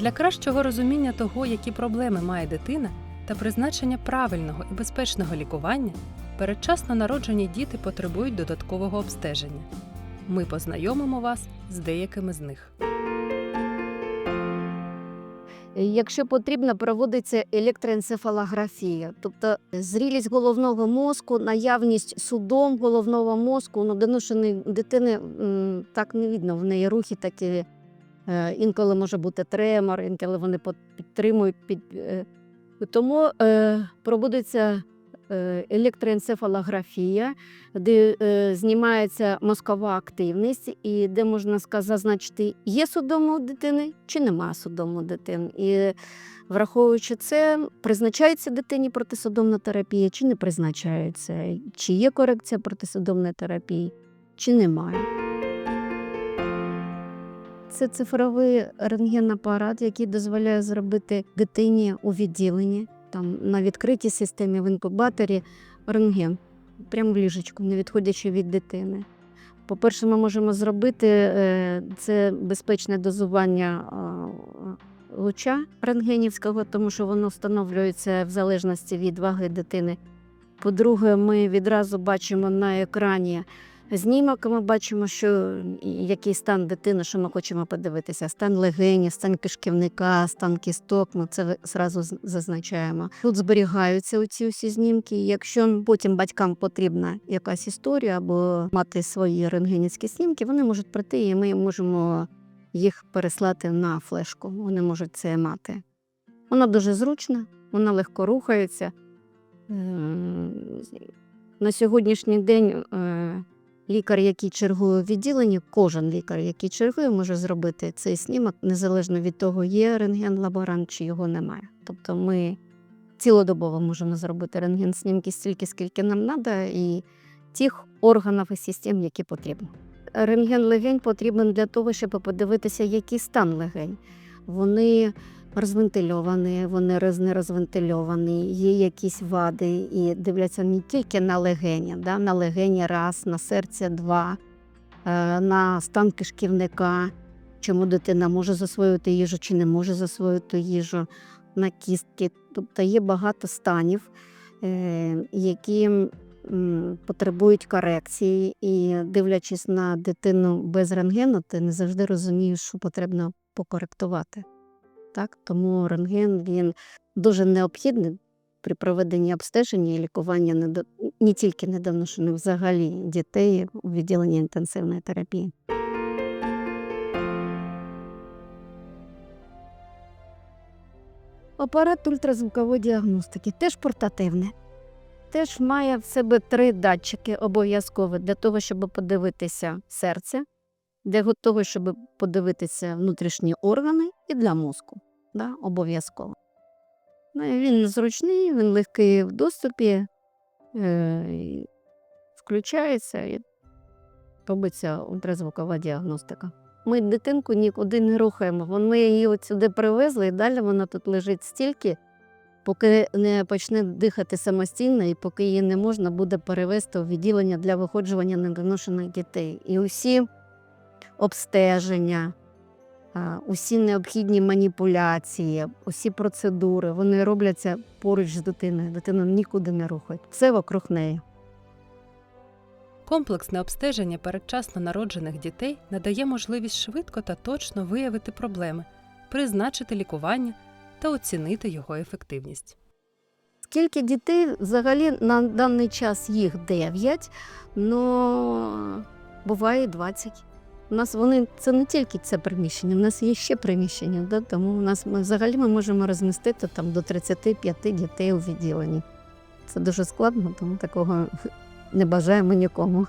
Для кращого розуміння того, які проблеми має дитина, та призначення правильного і безпечного лікування, передчасно народжені діти потребують додаткового обстеження. Ми познайомимо вас з деякими з них. Якщо потрібно, проводиться електроенцефалографія, тобто зрілість головного мозку, наявність судом головного мозку. Ну, доношеної дитини так не видно. В неї рухи такі. Е, Інколи може бути тремор, інколи вони підтримують. Під, е, тому е, проводиться електроенцефалографія, де знімається мозкова активність, і де можна зазначити, є судомо у дитини чи нема судому у дитини. І враховуючи це, призначається дитині протисудомна терапія чи не призначається, чи є корекція протисудомної терапії, чи немає. Це цифровий рентгенапарат, який дозволяє зробити дитині у відділенні, там на відкритій системі в інкубаторі рентген, прямо в ліжечку, не відходячи від дитини. По-перше, ми можемо зробити е, це безпечне дозування луча рентгенівського, тому що воно встановлюється в залежності від ваги дитини. По-друге, ми відразу бачимо на екрані знімок, ми бачимо, що який стан дитини, що ми хочемо подивитися. Стан легені, стан кишківника, стан кісток. Ми це зразу зазначаємо. Тут зберігаються оці усі знімки. Якщо потім батькам потрібна якась історія або мати свої рентгенівські знімки, вони можуть прийти, і ми можемо їх переслати на флешку. Вони можуть це мати. Вона дуже зручна, вона легко рухається. Ем, На сьогоднішній день е, лікар, який чергує в відділенні, кожен лікар, який чергує, може зробити цей снімок незалежно від того, є рентген-лаборант чи його немає. Тобто ми цілодобово можемо зробити рентген-снімки стільки, скільки нам треба, і тих органів і систем, які потрібні. Рентген легень потрібен для того, щоб подивитися, який стан легень. Вони розвентильовані, вони не розвентильовані, є якісь вади, і дивляться не тільки на легені, да, на легені раз, на серце два, е, на стан кишківника, чому дитина може засвоїти їжу чи не може засвоїти їжу, на кістки. Тобто є багато станів, е, які потребують корекції, і дивлячись на дитину без рентгену, ти не завжди розумієш, що потрібно покоректувати. Так? Тому рентген він дуже необхідний при проведенні обстеження і лікування недо... не тільки недоношених, взагалі дітей у відділенні інтенсивної терапії. Апарат ультразвукової діагностики теж портативний. Теж має в себе три датчики обов'язково для того, щоб подивитися серце, для того, щоб подивитися внутрішні органи і для мозку. Да, обов'язково. Ну, він зручний, він легкий в доступі, е, включається і робиться ультразвукова діагностика. Ми дитинку нікуди не рухаємо. Ми її от сюди привезли, і далі вона тут лежить стільки, поки не почне дихати самостійно, і поки її не можна буде перевести у відділення для виходжування недоношених дітей. І усі обстеження, усі необхідні маніпуляції, усі процедури, вони робляться поруч з дитиною. Дитину нікуди не рухають. Все вокруг неї. Комплексне обстеження передчасно народжених дітей надає можливість швидко та точно виявити проблеми, призначити лікування та оцінити його ефективність. Скільки дітей взагалі на даний час їх 9, але буває 20. У нас вони це не тільки це приміщення, у нас є ще приміщення, да? тому у нас ми взагалі ми можемо розмістити там до 35 дітей у відділенні. Це дуже складно, тому такого не бажаємо нікому.